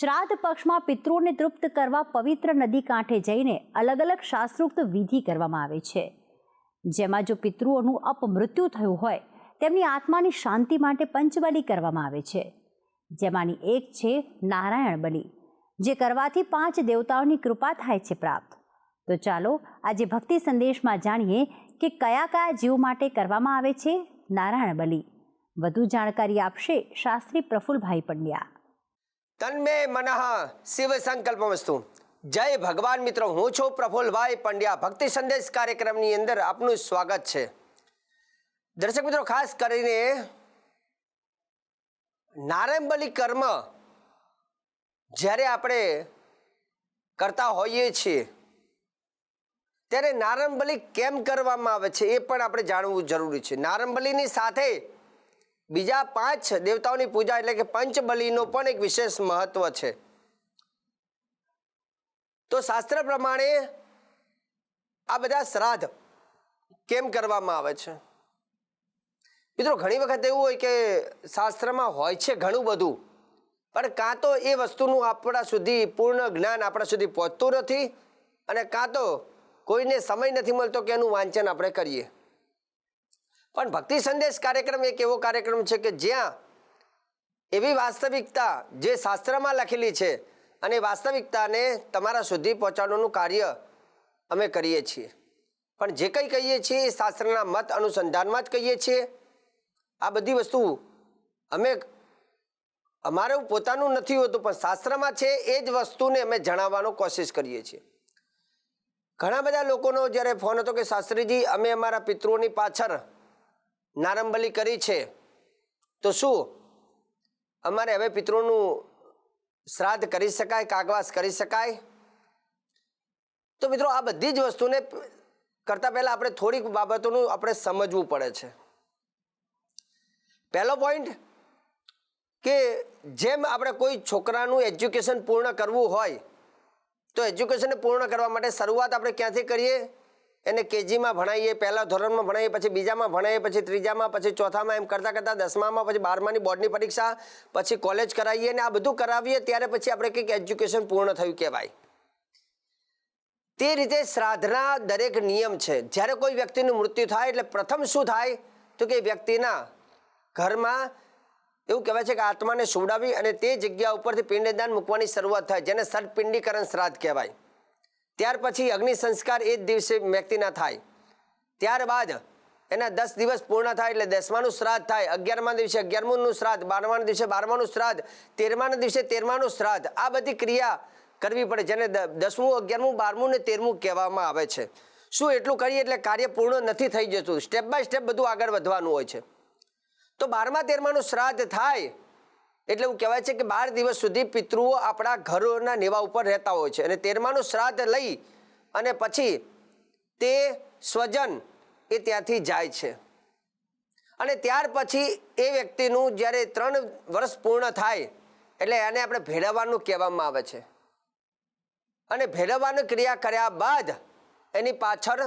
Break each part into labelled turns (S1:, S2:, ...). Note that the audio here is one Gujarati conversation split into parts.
S1: શ્રાદ્ધ પક્ષમાં પિતૃઓને તૃપ્ત કરવા પવિત્ર નદી કાંઠે જઈને અલગ અલગ શાસ્ત્રોક્ત વિધિ કરવામાં આવે છે. જેમાં જો પિતૃઓનું અપમૃત્યુ થયું હોય, તેમની આત્માની શાંતિ માટે પંચબલી કરવામાં આવે છે. જેમાંની એક છે નારાયણ બલિ, જે કરવાથી પાંચ દેવતાઓની કૃપા થાય છે પ્રાપ્ત. તો ચાલો આજે ભક્તિ સંદેશમાં જાણીએ કે કયા કયા જીવ માટે કરવામાં આવે છે નારાયણ બલિ. વધુ જાણકારી આપશે શાસ્ત્રી પ્રફુલભાઈ પંડ્યા.
S2: તન્મે મનઃ શિવ સંકલ્પમસ્તુ જય ભગવાન મિત્રો, હું છું પ્રફુલભાઈ પંડ્યા. ભક્તિ સંદેશ કાર્યક્રમની અંદર આપનું સ્વાગત છે. દર્શક મિત્રો, ખાસ કરીને નારાયણબલી કર્મ જ્યારે આપણે કરતા હોઈએ છીએ, ત્યારે નારંબલી કેમ કરવામાં આવે છે એ પણ આપણે જાણવું જરૂરી છે. નારંબલીની સાથે બીજા પાંચ દેવતાઓની પૂજા એટલે કે પંચબલીનો પણ એક વિશેષ મહત્વ છે. તો શાસ્ત્ર પ્રમાણે આ બધા શ્રાદ્ધ કેમ કરવામાં આવે છે? મિત્રો, ઘણી વખત એવું હોય કે શાસ્ત્રમાં હોય છે ઘણું બધું, પણ કાં તો એ વસ્તુનું આપણા સુધી પૂર્ણ જ્ઞાન આપણા સુધી પહોંચતું નથી અને કાં તો કોઈને સમય નથી મળતો કે એનું વાંચન આપણે કરીએ. પણ ભક્તિ સંદેશ કાર્યક્રમ એક એવો કાર્યક્રમ છે કે જ્યાં એવી વાસ્તવિકતા જે શાસ્ત્રમાં લખેલી છે અને વાસ્તવિકતાને તમારા સુધી પહોંચાડવાનું કાર્ય અમે કરીએ છીએ. પણ જે કંઈ કહીએ છીએ એ શાસ્ત્રના મત અનુસંધાનમાં જ કહીએ છીએ. આ બધી વસ્તુ અમે અમારું પોતાનું નથી હોતું, પણ શાસ્ત્રમાં છે એ જ વસ્તુને અમે જણાવવાનો કોશિશ કરીએ છીએ. ઘણા બધા લોકોનો જ્યારે ફોન હતો કે શાસ્ત્રીજી, અમે અમારા પિતૃઓની પાછળ નારંબલી કરી છે. તો શું? અમારે હવે પિતૃનું શ્રાદ્ધ કરી શકાય, કાગવાસ કરી શકાય? તો મિત્રો, આ બધી જ વસ્તુને કરતાં પહેલાં આપણે થોડીક બાબતોનું આપણે સમજવું પડે છે. પહેલો પોઈન્ટ કે જેમ આપણે કોઈ છોકરાનું એજ્યુકેશન પૂર્ણ કરવું હોય, તો એજ્યુકેશનને પૂર્ણ કરવા માટે શરૂઆત આપણે ક્યાંથી કરીએ? એને કેજીમાં ભણાવીએ પહેલાં ધોરણમાં ભણાવીએ પછી બીજામાં ભણાવીએ પછી ત્રીજામાં, પછી ચોથામાં, એમ કરતાં કરતાં દસમામાં, પછી બારમાની બોર્ડની પરીક્ષા, પછી કોલેજ કરાવીએ અને આ બધું કરાવીએ, ત્યારે પછી આપણે કંઈક એજ્યુકેશન પૂર્ણ થયું કહેવાય. તે રીતે શ્રાદ્ધના દરેક નિયમ છે. જ્યારે કોઈ વ્યક્તિનું મૃત્યુ થાય એટલે પ્રથમ શું થાય? તો કે વ્યક્તિના ઘરમાં એવું કહેવાય છે કે આત્માને સુવડાવી અને તે જગ્યા ઉપરથી પિંડદાન મૂકવાની શરૂઆત થાય, જેને સટપિંડીકરણ શ્રાદ્ધ કહેવાય. ત્યાર પછી અગ્નિ સંસ્કાર એ જ દિવસે વ્યક્તિના થાય. ત્યારબાદ એના દસ દિવસ પૂર્ણ થાય એટલે દસમાનું શ્રાદ્ધ થાય. અગિયારમા દિવસે અગિયારમું શ્રાદ્ધ, બારમાના દિવસે બારમાનું શ્રાદ્ધ, તેરમાના દિવસે તેરમાનું શ્રાદ્ધ. આ બધી ક્રિયા કરવી પડે જેને દસમું, અગિયારમું, બારમું ને તેરમું કહેવામાં આવે છે. શું એટલું કરીએ એટલે કાર્ય પૂર્ણ નથી થઈ જતું? સ્ટેપ બાય સ્ટેપ બધું આગળ વધવાનું હોય છે. તો બારમા, તેરમાનું શ્રાદ્ધ થાય એટલે એવું કહેવાય છે કે બાર દિવસ સુધી પિતૃઓ આપણા ઘરોના નેવા ઉપર રહેતા હોય છે. અને તેરમાનું શ્રાદ્ધ લઈ અને પછી તે સ્વજન એ ત્યાંથી જાય છે. અને ત્યાર પછી એ વ્યક્તિનું જ્યારે ત્રણ વર્ષ પૂર્ણ થાય, એટલે એને આપણે ભેળવવાનું કહેવામાં આવે છે. અને ભેળવવાની ક્રિયા કર્યા બાદ એની પાછળ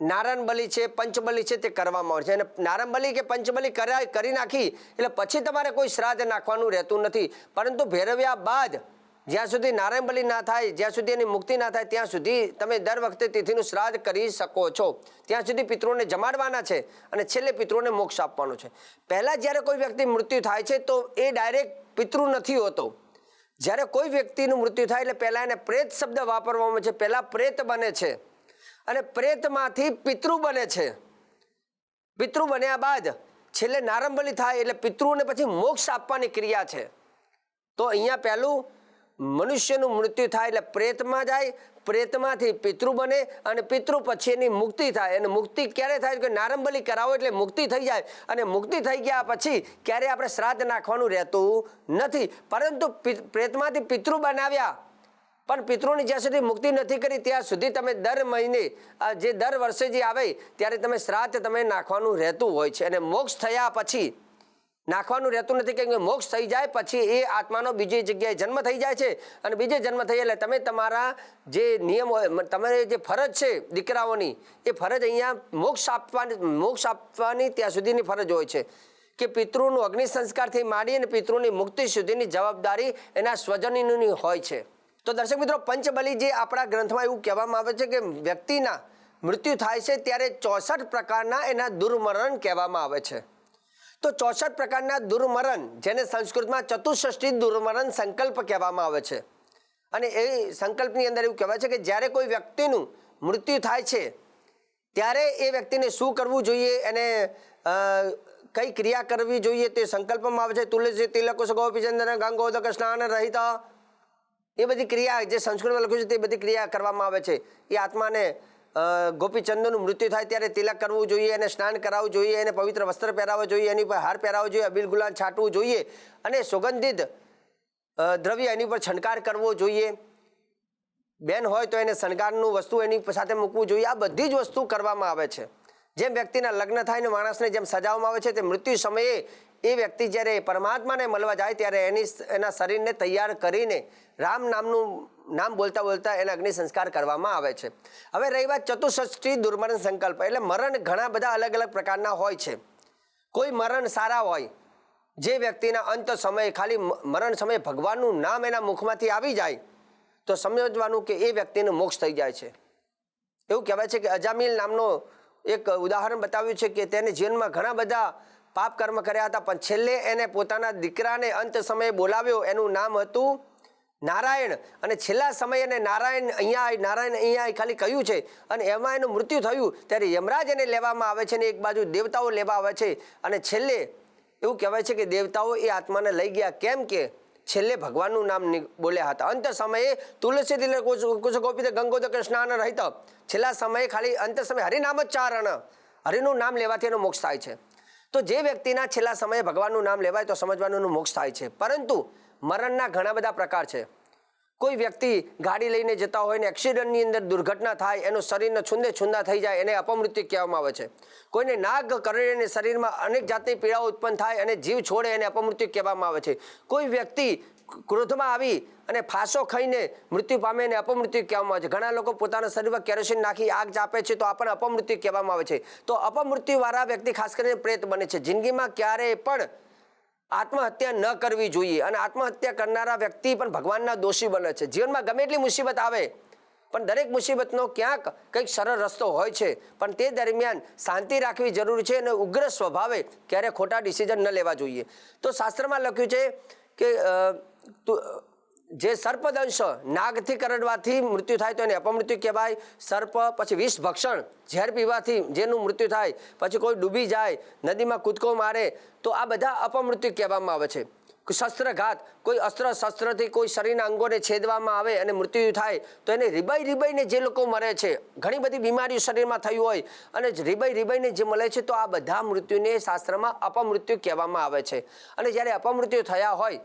S2: નારાયણબલી છે, પંચબલી છે તે કરવામાં આવે છે. અને નારાયણબલી કે પંચબલી કરી નાખી, એટલે પછી તમારે કોઈ શ્રાદ્ધ નાખવાનું રહેતું નથી. પરંતુ ભેરવ્યા બાદ જ્યાં સુધી નારાયણબલી ના થાય, જ્યાં સુધી એની મુક્તિ ના થાય, ત્યાં સુધી તમે દર વખતે તિથિનું શ્રાદ્ધ કરી શકો છો. ત્યાં સુધી પિતૃઓને જમાડવાના છે અને છેલ્લે પિતૃઓને મોક્ષ આપવાનો છે. પહેલાં જ્યારે કોઈ વ્યક્તિ મૃત્યુ થાય છે, તો એ ડાયરેક્ટ પિતૃ નથી હોતો. જ્યારે કોઈ વ્યક્તિનું મૃત્યુ થાય, એટલે પહેલાં એને પ્રેત શબ્દ વાપરવામાં છે. પહેલાં પ્રેત બને છે. અને પ્રેતમાંથી પિતૃ બને છે. પિતૃ બન્યા બાદ છેલ્લે નારંબલી થાય એટલે પિતૃને પછી મોક્ષ આપવાની ક્રિયા છે. તો અહીંયા પહેલું મનુષ્યનું મૃત્યુ થાય એટલે પ્રેતમાં જાય, પ્રેતમાંથી પિતૃ બને અને પિતૃ પછી એની મુક્તિ થાય. અને મુક્તિ ક્યારે થાય? કે નારંબલી કરાવો એટલે મુક્તિ થઈ જાય. અને મુક્તિ થઈ ગયા પછી ક્યારે આપણે શ્રાદ્ધ નાખવાનું રહેતું નથી. પરંતુ પ્રેતમાંથી પિતૃ બનાવ્યા. પણ પિતૃની જ્યાં સુધી મુક્તિ નથી કરી, ત્યાં સુધી તમે દર મહિને જે દર વર્ષે જે આવે, ત્યારે તમે શ્રાદ્ધ તમે નાખવાનું રહેતું હોય છે. અને મોક્ષ થયા પછી, નાખવાનું રહેતું નથી કે મોક્ષ થઈ જાય પછી એ આત્માનો બીજી જગ્યાએ જન્મ થઈ જાય છે. અને બીજે જન્મ થઈ એટલે તમે તમારા જે નિયમ હોય તમારે જે ફરજ છે દીકરાઓની, એ ફરજ અહીંયા મોક્ષ આપવાની મોક્ષ આપવાની ત્યાં સુધીની ફરજ હોય છે. કે પિતૃનું અગ્નિ સંસ્કારથી માંડી અને પિતૃની મુક્તિ સુધીની જવાબદારી એના સ્વજનની હોય છે. તો દર્શક મિત્રો, પંચબલી જે આપણા ગ્રંથમાં એવું કહેવામાં આવે છે કે વ્યક્તિના મૃત્યુ થાય છે ત્યારે ચોસઠ પ્રકારના એના દુર્મરણ કહેવામાં આવે છે. તો ચોસઠ પ્રકારના દુર્મરણ, જેને સંસ્કૃતમાં ચતુષ્ષષ્ઠી દુર્મરણ સંકલ્પ કહેવામાં આવે છે. અને એ સંકલ્પની અંદર એવું કહેવાય છે કે જ્યારે કોઈ વ્યક્તિનું મૃત્યુ થાય છે, ત્યારે એ વ્યક્તિને શું કરવું જોઈએ, એને કઈ ક્રિયા કરવી જોઈએ તે સંકલ્પમાં આવે છે. તુલસી તિલક ગોપીચંદન ગંગોદક સ્નાન રહિત એ બધી ક્રિયા, જે સંસ્કૃતમાં લખ્યું છે તે બધી ક્રિયા કરવામાં આવે છે. એ આત્માને ગોપીચંદનું મૃત્યુ થાય ત્યારે તિલક કરવું જોઈએ એને સ્નાન કરાવવું જોઈએ એને પવિત્ર વસ્ત્ર પહેરાવવા જોઈએ, એની પર હાર પહેરાવવો જોઈએ, અબીલ ગુલાલ છાંટવું જોઈએ અને સુગંધિત દ્રવ્ય એની પર છંટકાર કરવો જોઈએ. બેન હોય તો એને શણગારનું વસ્તુ એની સાથે મૂકવું જોઈએ. આ બધી જ વસ્તુ કરવામાં આવે છે. જેમ વ્યક્તિના લગ્ન થાય ને માણસને જેમ સજાવવામાં આવે છે તે મૃત્યુ સમયે એ વ્યક્તિ જ્યારે પરમાત્માને મળવા જાય ત્યારે એની એના શરીરને તૈયાર કરીને રામ નામનું, નામ બોલતા બોલતા એના અગ્નિ સંસ્કાર કરવામાં આવે છે. હવે રહી વાત ચતુષ્ઠી દુર્મરણ સંકલ્પ, એટલે મરણ ઘણા બધા અલગ અલગ પ્રકારના હોય છે. કોઈ મરણ સારા હોય, જે વ્યક્તિના અંત સમયે ખાલી મરણ સમયે ભગવાનનું નામ એના મુખમાંથી આવી જાય, તો સમજવાનું કે એ વ્યક્તિનું મોક્ષ થઈ જાય છે. એવું કહેવાય છે કે અજામિલ નામનો એક ઉદાહરણ બતાવ્યું છે કે તેને જીવનમાં ઘણા બધા પાપ કર્મ કર્યા હતા, પણ છેલ્લે એને પોતાના દીકરાને અંત સમયે બોલાવ્યો. એનું નામ હતું નારાયણ. અને છેલ્લા સમયે એને નારાયણ અહીંયા નારાયણ અહીંયા ખાલી કહ્યું છે. અને એમાં એનું મૃત્યુ થયું. ત્યારે યમરાજ એને લેવામાં આવે છે અને એક બાજુ દેવતાઓ લેવા આવે છે. અને છેલ્લે એવું કહેવાય છે કે દેવતાઓ એ આત્માને લઈ ગયા. કેમ કે છેલ્લે ભગવાનનું નામ બોલ્યા હતા. અંત સમયે તુલસી દિલ ગોપી ગંગોદક સ્નાન રહિત. છેલ્લા સમયે ખાલી અંત સમયે હરિનામ જ ચારણ. હરિનું નામ લેવાથી એનો મોક્ષ થાય છે. તો જે વ્યક્તિના છેલ્લા સમયે ભગવાનનું નામ લેવાય તો સમજવાનું મોક્ષ થાય છે. પરંતુ મરણના ઘણા બધા પ્રકાર છે. કોઈ વ્યક્તિ ગાડી લઈને જતા હોય ને એક્સિડન્ટની અંદર દુર્ઘટના થાય, એનું શરીરને છુંદે છુંદા થઈ જાય, એને અપમૃત્યુ કહેવામાં આવે છે. કોઈને નાગ કરડીને શરીરમાં અનેક જાતની પીડાઓ ઉત્પન્ન થાય અને જીવ છોડે એને અપમૃત્યુ કહેવામાં આવે છે. કોઈ વ્યક્તિ ક્રોધમાં આવી અને ફાંસો ખાઈને મૃત્યુ પામે એને અપમૃત્યુ કહેવામાં આવે છે. ઘણા લોકો પોતાના શરીરમાં કેરોસીન નાખી આગ ચાપે છે તો આપણને અપમૃત્યુ કહેવામાં આવે છે. તો અપમૃત્યુવાળા વ્યક્તિ ખાસ કરીને પ્રેત બને છે. જિંદગીમાં ક્યારેય પણ આત્મહત્યા ન કરવી જોઈએ અને આત્મહત્યા કરનારા વ્યક્તિ પણ ભગવાનના દોષી બને છે. જીવનમાં ગમે એટલી મુસીબત આવે, પણ દરેક મુસીબતનો ક્યાંક કંઈક સરળ રસ્તો હોય છે. પણ તે દરમિયાન શાંતિ રાખવી જરૂરી છે અને ઉગ્ર સ્વભાવે ક્યારે ખોટા ડિસિઝન ન લેવા જોઈએ. તો શાસ્ત્રમાં લખ્યું છે કે જે સર્પદંશ નાગથી કરડવાથી મૃત્યુ થાય તો એને અપમૃત્યુ કહેવાય. સર્પ પછી વિષ ભક્ષણ ઝેર પીવાથી જેનું મૃત્યુ થાય, પછી કોઈ ડૂબી જાય, નદીમાં કૂદકો મારે, તો આ બધા અપમૃત્યુ કહેવામાં આવે છે. શસ્ત્રઘાત, કોઈ અસ્ત્ર શસ્ત્રથી કોઈ શરીરના અંગોને છેદવામાં આવે અને મૃત્યુ થાય, તો એને રીબાઈ રીબાઈને જે લોકો મરે છે, ઘણી બધી બીમારીઓ શરીરમાં થઈ હોય, અને રીબાઈ રીબાઈને જે મળે છે, તો આ બધા મૃત્યુને શાસ્ત્રમાં અપમૃત્યુ કહેવામાં આવે છે. અને જ્યારે અપમૃત્યુ થયા હોય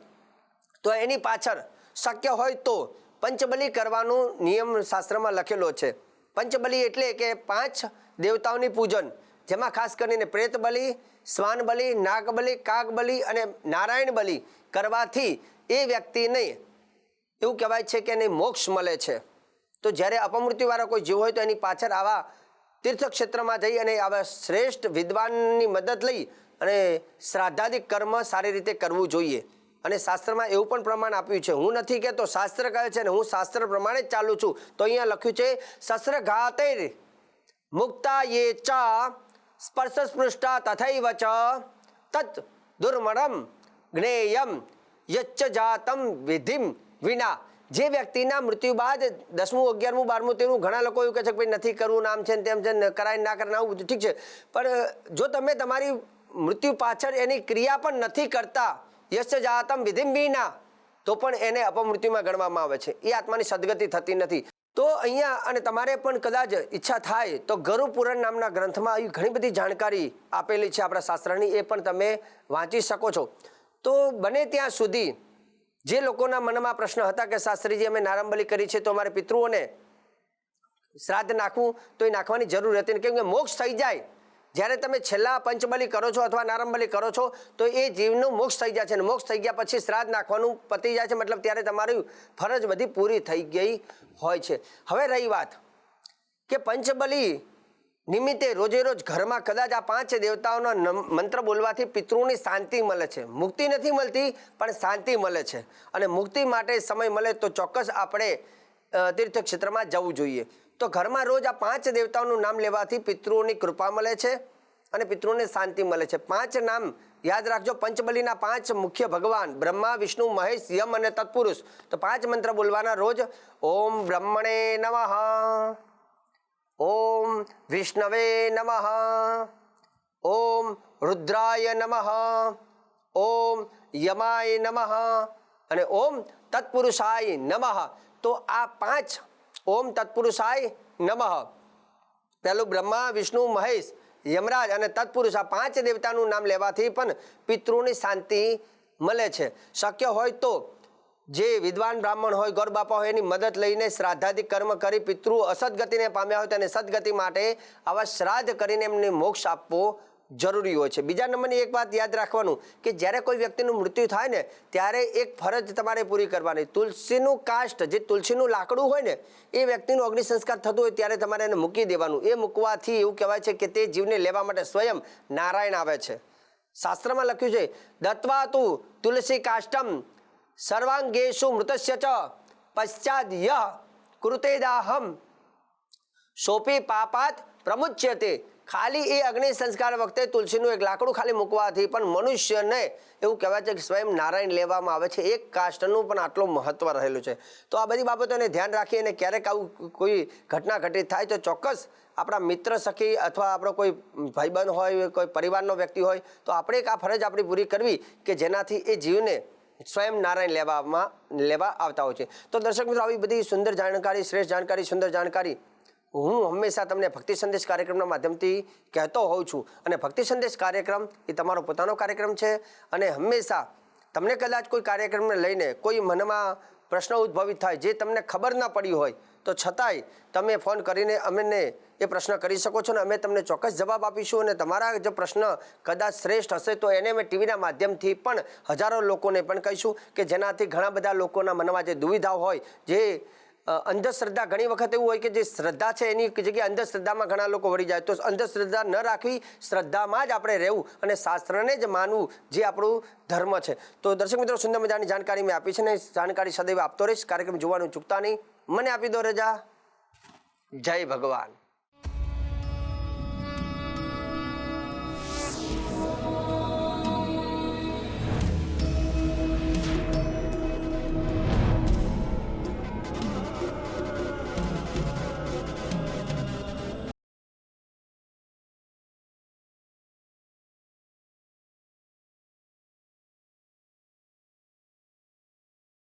S2: તો એની પાછળ શક્ય હોય તો પંચબલી કરવાનું નિયમ શાસ્ત્રમાં લખેલો છે. પંચબલી એટલે કે પાંચ દેવતાઓની પૂજન, જેમાં ખાસ કરીને પ્રેત બલિ શ્વાન બલિ નાગ બલિ કાગ બલિ અને નારાયણ બલિ કરવાથી એ વ્યક્તિને એવું કહેવાય છે કે એને મોક્ષ મળે છે. તો જ્યારે અપમૃત્યુવાળા કોઈ જીવ હોય તો એની પાછળ આવા તીર્થક્ષેત્રમાં જઈ અને આવા શ્રેષ્ઠ વિદ્વાનની મદદ લઈ અને શ્રાદ્ધાદિક કર્મ સારી રીતે કરવું જોઈએ. અને શાસ્ત્રમાં એવું પણ પ્રમાણ આપ્યું છે. હું નથી કહેતો, શાસ્ત્ર કહે છે ને હું શાસ્ત્ર પ્રમાણે જ ચાલુ છું. તો અહીંયા લખ્યું છે શસ્ત્ર ઘાતૈર મુક્તા યે ચ સ્પર્શ સ્પૃષ્ટા તથૈવ ચ તત દુર્મણમ જ્ઞેયમ યચ્ચ જાતમ વિધિમ વિના. જે વ્યક્તિના મૃત્યુ બાદ દસમું, અગિયારમું, બારમું તેરમું ઘણા લોકો એવું કહે છે કે ભાઈ નથી કરવું, નામ છે તેમ છે ને કરાય ના કરે આવું બધું ઠીક છે. પણ જો તમે તમારી મૃત્યુ પાછળ એની ક્રિયા પણ નથી કરતા યશ જાતમ વિધિમ વિના. તો પણ એને અપમૃત્યુમાં ગણવામાં આવે છે. એ આત્માની સદગતિ થતી નથી. તો અહીંયા અને તમારે પણ કદાચ ઈચ્છા થાય તો ગરુ પુરાણ નામના ગ્રંથમાં આવી ઘણી બધી જાણકારી આપેલી છે આપણા શાસ્ત્રની. એ પણ તમે વાંચી શકો છો. તો બને ત્યાં સુધી જે લોકોના મનમાં પ્રશ્ન હતા કે શાસ્ત્રીજી અમે નારંબલી કરી છે તો અમારે પિતૃઓને શ્રાદ્ધ નાખવું, તો એ નાખવાની જરૂર હતી કેમ કે મોક્ષ થઈ જાય જ્યારે તમે છેલ્લા પંચબલી કરો છો અથવા નારંબલી કરો છો, તો એ જીવનું મોક્ષ થઈ જાય છે અને મોક્ષ થઈ ગયા પછી શ્રાદ્ધ નાખવાનું પતી જાય છે. મતલબ ત્યારે તમારી ફરજ બધી પૂરી થઈ ગઈ હોય છે. હવે રહી વાત કે પંચબલી નિમિત્તે રોજે રોજ ઘરમાં કદાચ આ પાંચ દેવતાઓના મંત્ર બોલવાથી પિતૃની શાંતિ મળે છે. મુક્તિ નથી મળતી, પણ શાંતિ મળે છે. અને મુક્તિ માટે સમય મળે તો ચોક્કસ આપણે તીર્થક્ષેત્રમાં તીર્થ ક્ષેત્રમાં જવું જોઈએ. તો ઘરમાં રોજ આ પાંચ દેવતાઓનું નામ લેવાથી પિતૃઓની કૃપા મળે છે અને પિતૃઓને શાંતિ મળે છે. પાંચ નામ યાદ રાખજો. પંચબલીના પાંચ મુખ્ય ભગવાન, બ્રહ્મા, વિષ્ણુ, મહેશ, યમ અને તત્પુરુષ. તો પાંચ મંત્ર બોલવાના રોજ, ઓમ બ્રહ્મણે નમઃ, ઓમ વિષ્ણવે નમઃ, ઓમ રુદ્રાય નમઃ, ઓમ યમાય નમઃ અને ઓમ તત્પુરુષાય નમઃ. તો આ પાંચ ઓમ તત્પુરુષાય નમઃ. પહેલું બ્રહ્મા, વિષ્ણુ, મહેશ, યમરાજ અને તત્પુરુષ આ પાંચ દેવતાનું નામ લેવાથી પણ પિતૃની શાંતિ મળે છે. શક્ય હોય તો જે વિદ્વાન બ્રાહ્મણ હોય, ગોર બાપા હોય, એની મદદ લઈને શ્રાદ્ધાદિક કર્મ કરી પિતૃ અસદગતિને પામ્યા હોય તેને સદગતિ માટે આવા શ્રાદ્ધ કરીને એમને મોક્ષ આપવો જરૂરી હોય છે. બીજા નંબરની એક વાત યાદ રાખવાનું કે જ્યારે કોઈ વ્યક્તિનું મૃત્યુ થાય ને, ત્યારે એક ફરજ તમારે પૂરી કરવાની. તુલસીનું કાષ્ટ, જે તુલસીનું લાકડું હોય ને, એ વ્યક્તિનું અગ્નિ સંસ્કાર થતું હોય ત્યારે તમારે એને મૂકી દેવાનું. એ મૂકવાથી એવું કહેવાય છે કે તે જીવને લેવા માટે સ્વયં નારાયણ આવે છે. શાસ્ત્રમાં લખ્યું છે, દત્વાતુ તુલસી કાષ્ટમ સર્વાંગેશુ મૃતસ્ય ચ પશ્ચાદ યહ કૃતેદાહમ સોપી પાપાત પ્રમુચ્યતે ખાલી એ અગ્નિ સંસ્કાર વખતે તુલસીનું એક લાકડું ખાલી મૂકવાથી પણ મનુષ્યને એવું કહેવાય છે કે સ્વયં નારાયણ લેવામાં આવે છે. એક કાષ્ટનું પણ આટલું મહત્ત્વ રહેલું છે. તો આ બધી બાબતોને ધ્યાન રાખી અને ક્યારેક આવું કોઈ ઘટના ઘટિત થાય તો ચોક્કસ આપણા મિત્ર સખી અથવા આપણો કોઈ ભાઈબંધ હોય, કોઈ પરિવારનો વ્યક્તિ હોય, તો આપણે એક આ ફરજ આપણી પૂરી કરવી કે જેનાથી એ જીવને સ્વયં નારાયણ લેવામાં, લેવા આવતા હોય છે. તો દર્શક મિત્રો, આવી બધી સુંદર જાણકારી, શ્રેષ્ઠ જાણકારી, સુંદર જાણકારી હું હંમેશા તમને ભક્તિ સંદેશ કાર્યક્રમના માધ્યમથી કહેતો હોઉં છું. અને ભક્તિ સંદેશ કાર્યક્રમ એ તમારો પોતાનો કાર્યક્રમ છે. અને હંમેશા તમને કદાચ કોઈ કાર્યક્રમને લઈને કોઈ મનમાં પ્રશ્ન ઉદ્ભવિત થાય જે તમને ખબર ના પડી હોય, તો છતાંય તમે ફોન કરીને અમને એ પ્રશ્ન કરી શકો છો ને અમે તમને ચોક્કસ જવાબ આપીશું. અને તમારા જો પ્રશ્ન કદાચ શ્રેષ્ઠ હશે તો એને અમે ટીવીના માધ્યમથી પણ હજારો લોકોને પણ કહીશું કે જેનાથી ઘણા બધા લોકોના મનમાં જે દુવિધા હોય, જે અંધશ્રદ્ધા ઘણી વખત એવું હોય કે જે શ્રદ્ધા છે એની જગ્યાએ અંધશ્રદ્ધામાં ઘણા લોકો વળી જાય. તો અંધશ્રદ્ધા ન રાખવી, શ્રદ્ધામાં જ આપણે રહેવું અને શાસ્ત્રને જ માનવું જે આપણું ધર્મ છે. તો દર્શક મિત્રો, સુંદર મજાની જાણકારી મેં આપી છે ને જાણકારી સદૈવ આપતો રહીશ. કાર્યક્રમ જોવાનું ચૂકતા નહીં. મને આપી દો રજા. જય ભગવાન.